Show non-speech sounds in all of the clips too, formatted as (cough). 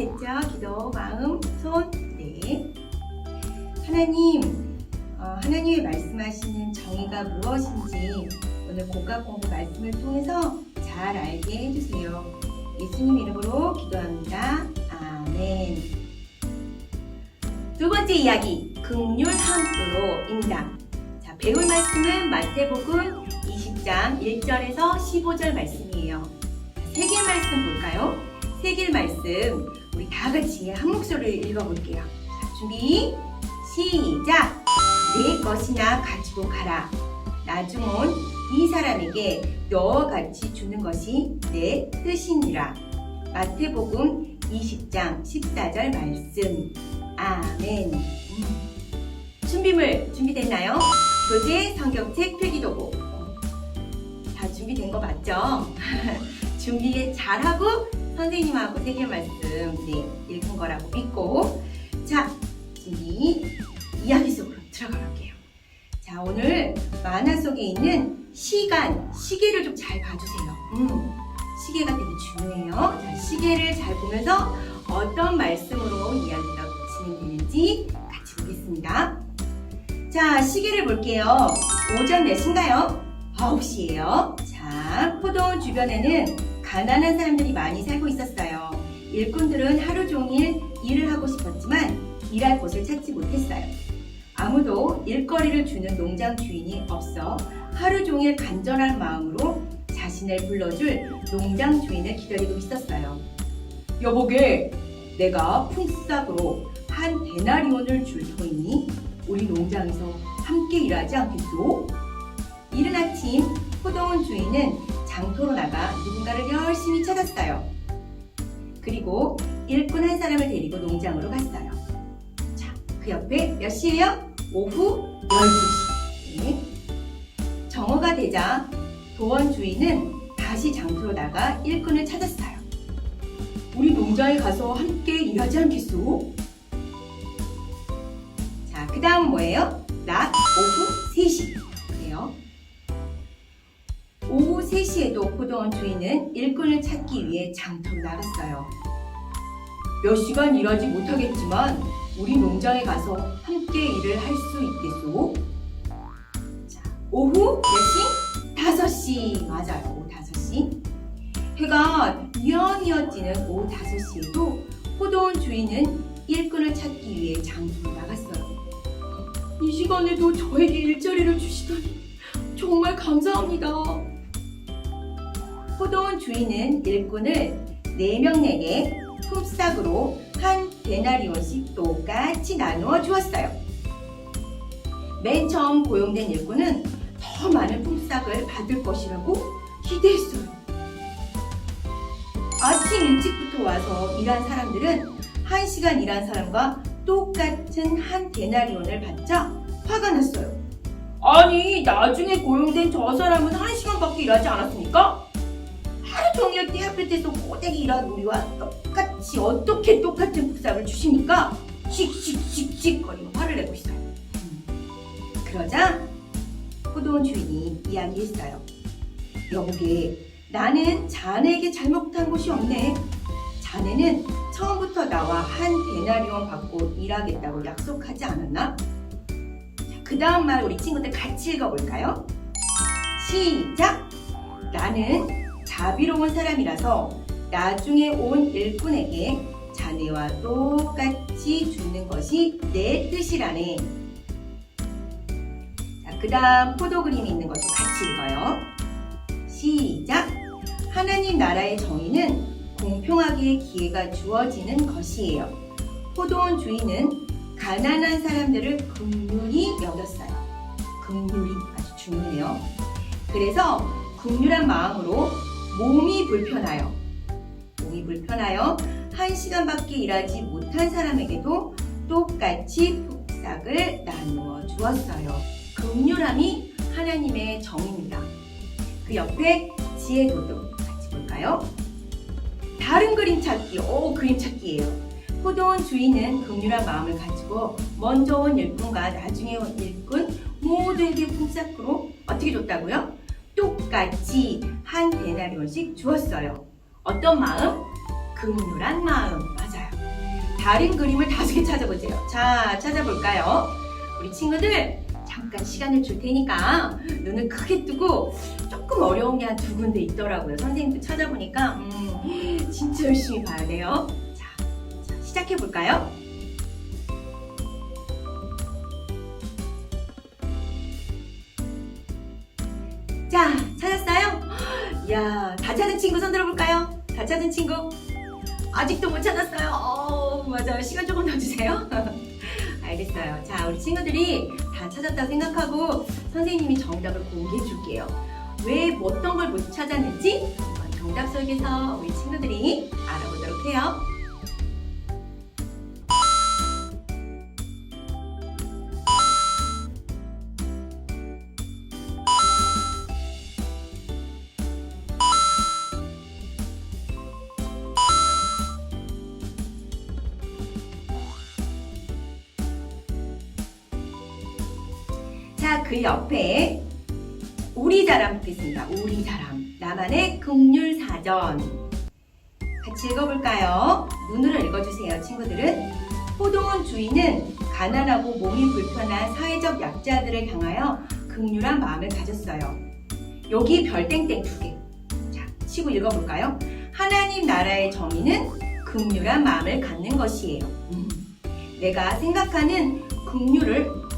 됐죠? 기도, 마음, 손. 네. 하나님, 어, 하나님이 말씀하시는 정의가 무엇인지 오늘 고각 공부 말씀을 통해서 잘 알게 해주세요. 예수님 이름으로 기도합니다. 아멘. 두 번째 이야기, 극률 함부로입니다. 자, 배울 말씀은 마태복음 20장 1절에서 15절 말씀이에요. 세개 말씀 볼까요? 세개 말씀 우리 다 같이 한 목소리로 읽어볼게요. 자, 준비, 시작! 내 것이나 가지고 가라. 나중 온 이 사람에게 너와 같이 주는 것이 내 뜻이니라. 마태복음 20장 14절 말씀. 아멘. 음. 준비물 준비됐나요? 교재, 성경책, 필기도구. 다 준비된 거 맞죠? (laughs) 준비 잘하고 선생님하고 세계 말씀 네, 읽은 거라고 믿고 자, 준비 이야기 속으로 들어가 볼게요. 자, 오늘 만화 속에 있는 시간, 시계를 좀 잘 봐주세요. 음, 시계가 되게 중요해요. 자, 시계를 잘 보면서 어떤 말씀으로 이야기가 진행되는지 같이 보겠습니다. 자, 시계를 볼게요. 오전 몇 시인가요? 9시예요. 자, 포도원 주변에는 가난한 사람들이 많이 살고 있었어요. 일꾼들은 하루 종일 일을 하고 싶었지만 일할 곳을 찾지 못했어요. 아무도 일거리를 주는 농장 주인이 없어 하루 종일 간절한 마음으로 자신을 불러줄 농장 주인을 기다리고 있었어요. 여보게, 내가 풍싹으로 한 데나리온을 줄 터이니 우리 농장에서 함께 일하지 않겠소? 이른 아침 포도원 주인은 장터로 나가 누군가를 열심히 찾았어요. 그리고 일꾼 한 사람을 데리고 농장으로 갔어요. 자, 그 옆에 몇 시예요? 오후 12시. 네. 정오가 되자 도원 주인은 다시 장터로 나가 일꾼을 찾았어요. 우리 농장에 가서 함께 일하지 않겠소? 자, 그 다음 뭐예요? 낮 오후 3시. 오후 3시에도 포도원 주인은 일꾼을 찾기 위해 장터로 나갔어요. 몇 시간 일하지 못하겠지만 우리 농장에 가서 함께 일을 할 수 있겠소? 자, 오후 몇 시? 5시. 맞아요. 오후 5시. 해가 뉘엿뉘엿지는 오후 5시에도 포도원 주인은 일꾼을 찾기 위해 장터로 나갔어요. 이 시간에도 저에게 일자리를 주시다니 정말 감사합니다. 포도원 주인은 일꾼을 4명 내게 품삯으로 한 데나리온씩 똑같이 나누어 주었어요. 맨 처음 고용된 일꾼은 더 많은 품삯을 받을 것이라고 기대했어요. 아침 일찍부터 와서 일한 사람들은 한 시간 일한 사람과 똑같은 한 데나리온을 받자 화가 났어요. 아니, 나중에 고용된 저 사람은 한 시간밖에 일하지 않았습니까? 종일 떼학볕에서 고되게 일한 우리와 똑같이 어떻게 똑같은 복사를 주십니까? 씩씩씩씩 거리고 화를 내고 있어요. 음. 그러자 포도원 주인이 이야기했어요. 여보게, 나는 자네에게 잘못한 것이 없네. 자네는 처음부터 나와 한 데나리온 받고 일하겠다고 약속하지 않았나? 그 다음 말 우리 친구들 같이 읽어볼까요? 시작! 나는 자비로운 사람이라서 나중에 온 일꾼에게 자네와 똑같이 주는 것이 내 뜻이라네. 자, 그 다음 포도 그림이 있는 것도 같이 읽어요. 시작! 하나님 나라의 정의는 공평하게 기회가 주어지는 것이에요. 포도원 주인은 가난한 사람들을 긍휼히 여겼어요. 긍휼이 아주 중요해요. 그래서 긍휼한 마음으로 몸이 불편하여 몸이 불편하여 한 시간밖에 일하지 못한 사람에게도 똑같이 복삭을 나누어 주었어요. 긍휼함이 하나님의 정입니다. 그 옆에 지혜도도 같이 볼까요? 다른 그림 찾기, 오 그림 찾기예요. 포도원 주인은 긍휼한 마음을 가지고 먼저 온 일꾼과 나중에 온 일꾼 모두에게 품삯으로 어떻게 줬다고요? 똑같이 한 데나리온씩 주었어요. 어떤 마음? 극률한 마음. 맞아요. 다른 그림을 다섯 개 찾아보세요. 자, 찾아볼까요? 우리 친구들 잠깐 시간을 줄 테니까 눈을 크게 뜨고 조금 어려운 게 한 두 군데 있더라고요. 선생님도 찾아보니까 음, 진짜 열심히 봐야 돼요. 자, 자 시작해 볼까요? 자? 다 찾은 친구 손 들어볼까요? 다 찾은 친구? 아직도 못 찾았어요. 어, 맞아요. 시간 조금 더 주세요. (laughs) 알겠어요. 자, 우리 친구들이 다 찾았다고 생각하고 선생님이 정답을 공개해 줄게요. 왜 어떤 걸 못 찾았는지 정답 속에서 우리 친구들이 알아보도록 해요. 그 옆에 우리 자람 붙겠습니다. 우리 자람. 나만의 극률 사전. 같이 읽어볼까요? 눈으로 읽어주세요, 친구들은. 호동원 주인은 가난하고 몸이 불편한 사회적 약자들을 향하여 극률한 마음을 가졌어요. 여기 별땡땡 두 개. 자, 치고 읽어볼까요? 하나님 나라의 정의는 극률한 마음을 갖는 것이에요. 음, 내가 생각하는 극률을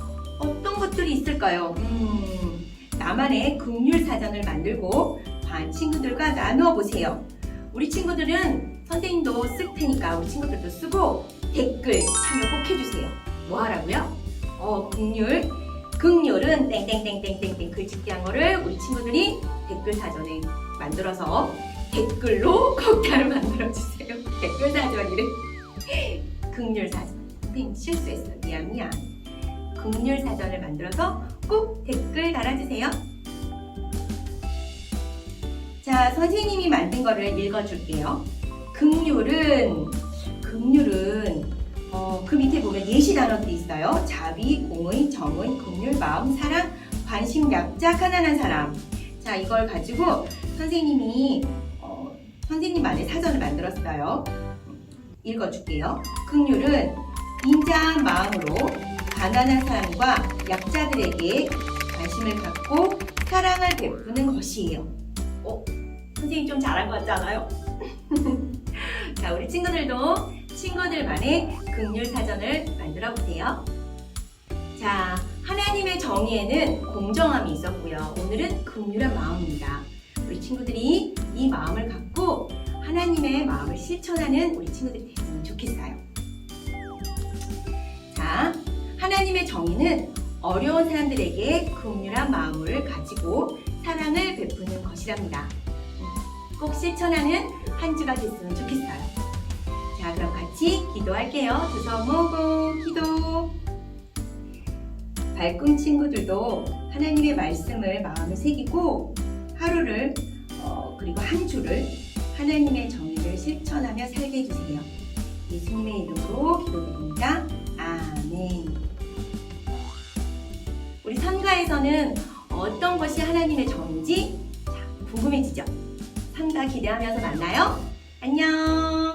것들이 있을까요? 음, 나만의 극률 사전을 만들고 반 친구들과 나누어 보세요. 우리 친구들은 선생님도 쓸 테니까 우리 친구들도 쓰고 댓글 참여 꼭 해주세요. 뭐 하라고요? 어, 극률. 극률은 땡땡땡땡땡땡 글짓기 한 거를 우리 친구들이 댓글 사전에 만들어서 댓글로 (laughs) 거기를 만들어주세요. 댓글 사전이래. (laughs) 극률 사전. 선생님 실수했어요. 미안 미안. 극률 사전을 만들어서 꼭 댓글 달아주세요. 자, 선생님이 만든 거를 읽어줄게요. 극률은, 극률은, 어, 그 밑에 보면 예시 단어들이 있어요. 자비, 공의, 정의, 극률, 마음, 사랑, 관심, 약자, 가난한 사람. 자, 이걸 가지고 선생님이, 어, 선생님만의 사전을 만들었어요. 읽어줄게요. 극률은 인자한 마음으로 가난한 사람과 약자들에게 관심을 갖고 사랑을 베푸는 것이에요. 어? 선생님 좀 잘한 것 같지 않아요? (laughs) 자, 우리 친구들도 친구들만의 극률 사전을 만들어 보세요. 자, 하나님의 정의에는 공정함이 있었고요. 오늘은 극률한 마음입니다. 우리 친구들이 이 마음을 갖고 하나님의 마음을 실천하는 우리 친구들이 됐으면 좋겠어요. 하나님의 정의는 어려운 사람들에게 긍휼한 마음을 가지고 사랑을 베푸는 것이랍니다. 꼭 실천하는 한 주가 됐으면 좋겠어요. 자, 그럼 같이 기도할게요. 두 손 모으고 기도. 발꿈 친구들도 하나님의 말씀을 마음에 새기고 하루를 어, 그리고 한 주를 하나님의 정의를 실천하며 살게 해주세요. 예수님의 이름으로 기도드립니다. 아멘. 우리 선가에서는 어떤 것이 하나님의 정인지 자, 궁금해지죠? 선가 기대하면서 만나요. 안녕.